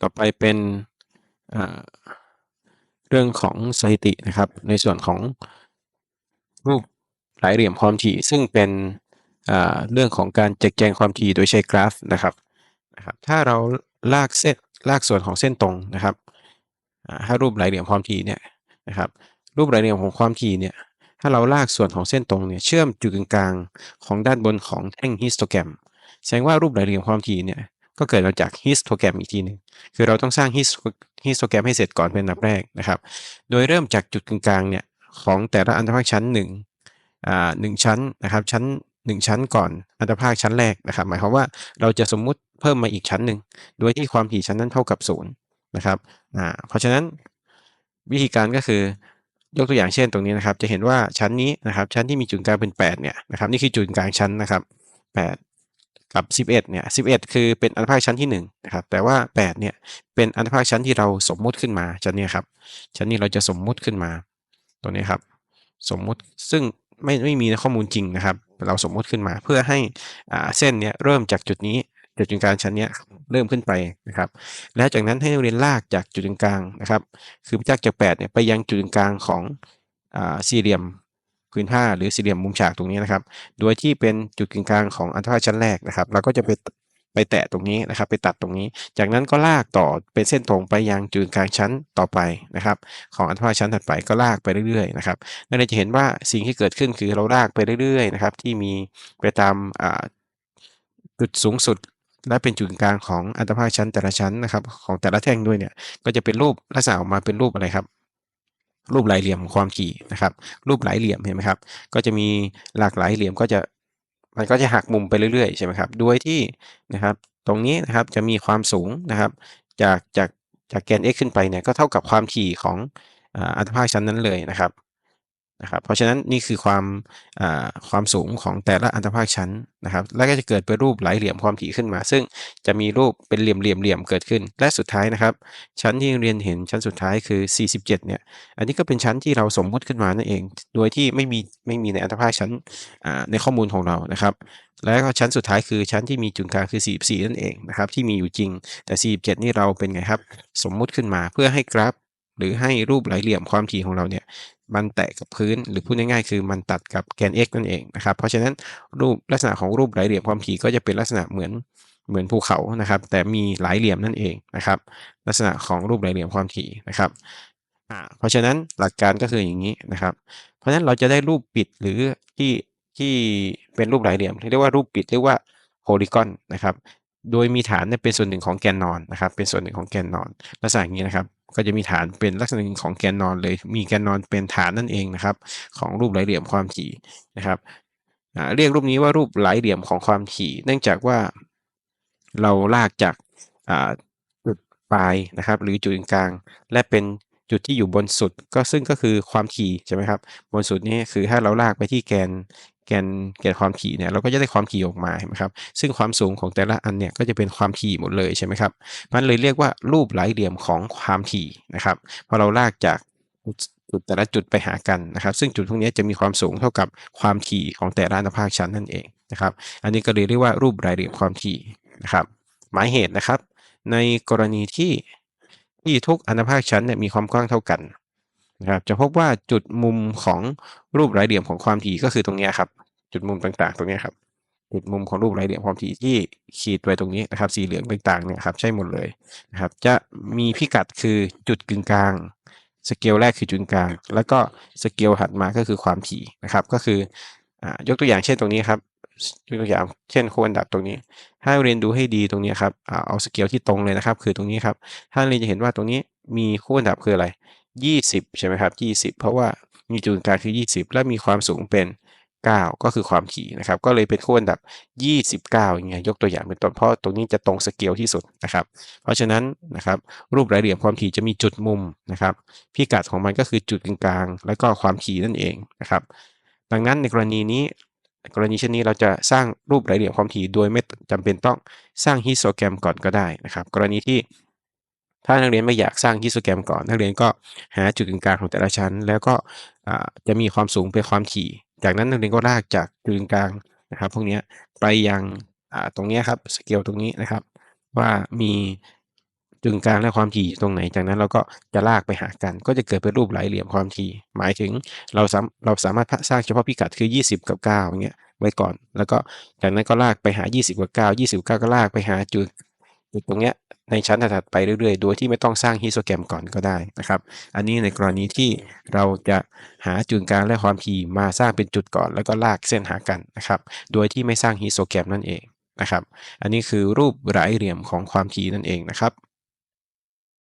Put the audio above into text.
ต่อไปเป็นเรื่องของสถิตินะครับ ในส่วนของรูปหลายเหลี่ยมความถี่ ซึ่งเป็นเรื่องของการแจัดแจงความถี่โดยใช้กราฟนะครับนะครับ ถ้าเราลากเส้นลากส่วนของเส้นตรงนะครับถ้ารูปหลายเหลี่ยมความถี่เนี่ยนะครับ รูปหลายเหลี่ยมของความถี่เนี่ยถ้าเราลากส่วนของเส้นตรงเนี่ยเชื่อมจุดกลางของด้านบนของแท่งฮิสโตแกรมแสดงว่ารูปหลายเหลี่ยมความถี่เนี่ย ก็เกิดมาจากฮิสโตแกรมอีกทีหนึ่งคือเราต้องสร้างฮิสโตแกรมให้เสร็จก่อนเป็นอันดับแรกนะครับ โดยเริ่มจากจุดกลางเนี่ยของแต่ละอันตรภาคชั้น1อ่าหชั้นนะครับชั้น 1 ชั้นก่อนอันตรภาคชั้นแรกนะครับ หมายความว่าเราจะสมมุติเพิ่มมาอีกชั้นหนึ่งโดยที่ความถี่ชั้นนั้นเท่ากับ0นะครับอ่าเพราะฉะนั้นวิธีการก็คือยกตัวอย่างเช่นตรงนี้นะครับ จะเห็นว่าชั้นนี้นะครับชั้นที่มีจุดกลางเป็น8เนี่ยนะครับนี่คือจุดกลางชั้นนะครับ8 กับ 11 เนี่ย 11 คือเป็นอันตรภาคชั้นที่1นะครับ แต่ว่า 8 เนี่ย เป็นอันตรภาคชั้นที่เราสมมุติขึ้นมา ชั้นนี้ครับ ชั้นนี้เราจะสมมุติขึ้นมา ตัวนี้ครับ สมมุติ ซึ่งไม่ไม่มีข้อมูลจริงนะครับ เราสมมุติขึ้นมา เพื่อให้อ่าเส้นเนี้ยเริ่มจากจุดนี้ จุดกลางชั้นเนี้ยเริ่มขึ้นไปนะครับ แล้วจากนั้นให้นักเรียนลากจากจุดกลางนะครับ คือจากจาก8เนี่ยไปยังจุดกลางของอ่าสี่เหลี่ยม พื้นผ้าหรือสี่เหลี่ยมมุมฉากตรงนี้นะครับ โดยที่เป็นจุดกึ่งกลางของอันทภาชั้นแรกนะครับ เราก็จะไปไปแตะตรงนี้นะครับ ไปตัดตรงนี้ จากนั้นก็ลากต่อเป็นเส้นตรงไปยังจุดกลางชั้นต่อไปนะครับ ของอันทภาชั้นถัดไปก็ลากไปเรื่อยๆนะครับนั่นเลยจะเห็นว่าสิ่งที่เกิดขึ้นคือเราลากไปเรื่อยๆนะครับ ที่มีไปตามจุดสูงสุดและเป็นจุดกลางของอันตภาชั้นแต่ละชั้นนะครับ ของแต่ละแท่งด้วยเนี่ยก็จะเป็นรูปลักษณะออกมาเป็นรูปอะไรครับ รูปหลายเหลี่ยมความถี่นะครับ รูปหลายเหลี่ยมเห็นไหมครับ ก็จะมีหลากหลายเหลี่ยมก็จะมันก็จะหักมุมไปเรื่อยๆใช่ไหมครับด้วยที่นะครับ ตรงนี้นะครับจะมีความสูงนะครับ จากจากจากแกน x ขึ้นไปเนี่ยก็เท่ากับความถี่ของอัตภาคชั้นนั้นเลยนะครับ นะครับเพราะฉะนั้นนี่คือความความสูงของแต่ละอันตรภาคชั้นนะครับ แล้วก็จะเกิดเป็นรูปหลายเหลี่ยมความถี่ขึ้นมา ซึ่งจะมีรูปเป็นเหลี่ยมเหลี่ยมเหลี่ยมเกิดขึ้น และสุดท้ายนะครับ ชั้นที่เรียนเห็นชั้นสุดท้ายคือ 47 เนี่ย อันนี้ก็เป็นชั้นที่เราสมมติขึ้นมานั่นเอง โดยที่ไม่มีไม่มีในอันตรภาคชั้นในข้อมูลของเรานะครับ แล้วก็ชั้นสุดท้ายคือชั้นที่มีจุดกลางคือ 44 นั่นเองนะครับที่มีอยู่จริง แต่ 47 นี่เราเป็นไงครับ สมมุติขึ้นมาเพื่อให้กราฟหรือให้รูปหลายเหลี่ยมความถี่ของเราเนี่ย มันแตะกับพื้น หรือพูดง่ายๆคือมันตัดกับแกน x นั่นเองนะครับ เพราะฉะนั้นรูปลักษณะของรูปหลายเหลี่ยมความถี่ก็จะเป็นลักษณะเหมือนเหมือนภูเขานะครับ แต่มีหลายเหลี่ยมนั่นเองนะครับ ลักษณะของรูปหลายเหลี่ยมความถี่นะครับเพราะฉะนั้นหลักการก็คืออย่างนี้นะครับ เพราะฉะนั้นเราจะได้รูปปิดหรือที่ที่เป็นรูปหลายเหลี่ยมเรียกว่ารูปปิดเรียกว่าโพลีกอนนะครับ โดยมีฐานเป็นส่วนหนึ่งของแกนนอนนะครับ เป็นส่วนหนึ่งของแกนนอนลักษณะอย่างนี้นะครับ ก็จะมีฐานเป็นลักษณะของแกนนอนเลย มีแกนนอนเป็นฐานนั่นเองนะครับ ของรูปหลายเหลี่ยมความถี่นะครับเรียกรูปนี้ว่ารูปหลายเหลี่ยมของความถี่ เนื่องจากว่าเราลากจากจุดปลายนะครับ หรือจุดกลาง และเป็น จุดที่อยู่บนสุดก็ซึ่งก็คือความถี่ใช่ไหมครับ บนสุดนี้คือถ้าเราลากไปที่แกนแกนแกนความถี่เนี่ยเราก็จะได้ความถี่ออกมาเห็นไหมครับซึ่งความสูงของแต่ละอันเนี่ยก็จะเป็นความถี่หมดเลยใช่ไหมครับมันเลยเรียกว่ารูปหลายเหลี่ยมของความถี่นะครับพอเราลากจากจุดแต่ละจุดไปหากันนะครับ ซึ่งจุดพวกนี้จะมีความสูงเท่ากับความถี่ของแต่ละอนุภาคชั้นนั่นเองนะครับอันนี้ก็เลยเรียกว่ารูปหลายเหลี่ยมความถี่นะครับหมายเหตุนะครับ ในกรณีที่ ที่ทุกอนุภาคชั้นเนี่ยมีความกว้างเท่ากันนะครับจะพบว่าจุดมุมของรูปหลายเหลี่ยมของความถี่ก็คือตรงนี้ครับ จุดมุมต่างๆ ตรงนี้ครับจุดมุมของรูปหลายเหลี่ยมความถี่ที่ขีดไว้ตรงนี้นะครับ สีเหลืองต่างๆเนี่ยครับใช่หมดเลยนะครับ จะมีพิกัดคือจุดกึ่งกลางสเกลแรกคือจุดกลาง แล้วก็สเกลถัดมาก็คือความถี่นะครับ ก็คืออยกตัวอย่างเช่นตรงนี้ครับ ยกตัวอย่างเช่นโคนดับตรงนี้ถ้าเรียนดูให้ดีตรงนี้ครับเอาสเกลที่ตรงเลยนะครับ คือตรงนี้ครับถ้าเรียนจะเห็นว่าตรงนี้มีโคนดับคืออะไร 20 ใช่ไหมครับ 20 เพราะว่ามีจุดกลางคือ 20 และมีความสูงเป็น 9 ก็คือความถี่นะครับ ก็เลยเป็นขั้วอันดับ 29อย่างเงี้ยยกตัวอย่างเป็นต้นเพราะตรงนี้จะตรงสเกลที่สุดนะครับ เพราะฉะนั้นนะครับรูปหลายเหลี่ยมความถี่จะมีจุดมุมนะครับ พิกัดของมันก็คือจุดกลาง แล้วก็ความถี่นั่นเองนะครับ ดังนั้นในกรณีนี้ กรณีเช่นนี้เราจะสร้างรูปหลายเหลี่ยมความถี่โดยไม่จำเป็นต้องสร้างฮิสโตแกรมก่อนก็ได้นะครับ กรณีที่ถ้านักเรียนไม่อยากสร้างฮิสโตแกรมก่อนนักเรียนก็หาจุดกึ่งกลางของแต่ละชั้น แล้วก็จะมีความสูงเป็นความถี่ จากนั้นนักเรียนก็ลากจากจุดกึ่งกลางนะครับ พวกนี้ไปยังตรงนี้ครับสเกลตรงนี้นะครับ ว่ามี จุดกลางและความถี่อยู่ตรงไหน จากนั้นเราก็จะลากไปหากัน ก็จะเกิดเป็นรูปหลายเหลี่ยมความถี่ หมายถึงเราสามเราสามารถสร้างเฉพาะพิกัดคือ 20 กับ9อย่างเงี้ยไว้ก่อน แล้วก็จากนั้นก็ลากไปหา 20 กับ9 29 ก็ลากไปหาจุดจุดตรงเนี้ยในชั้นถัดไปเรื่อยๆ โดยที่ไม่ต้องสร้างฮิสโตแกรมก่อนก็ได้นะครับ อันนี้ในกรณีที่เราจะหาจุดกลางและความถี่มาสร้างเป็นจุดก่อน แล้วก็ลากเส้นหากันนะครับ โดยที่ไม่สร้างฮิสโตแกรมนั่นเองนะครับ อันนี้คือรูปหลายเหลี่ยมของความถี่นั่นเองนะครับ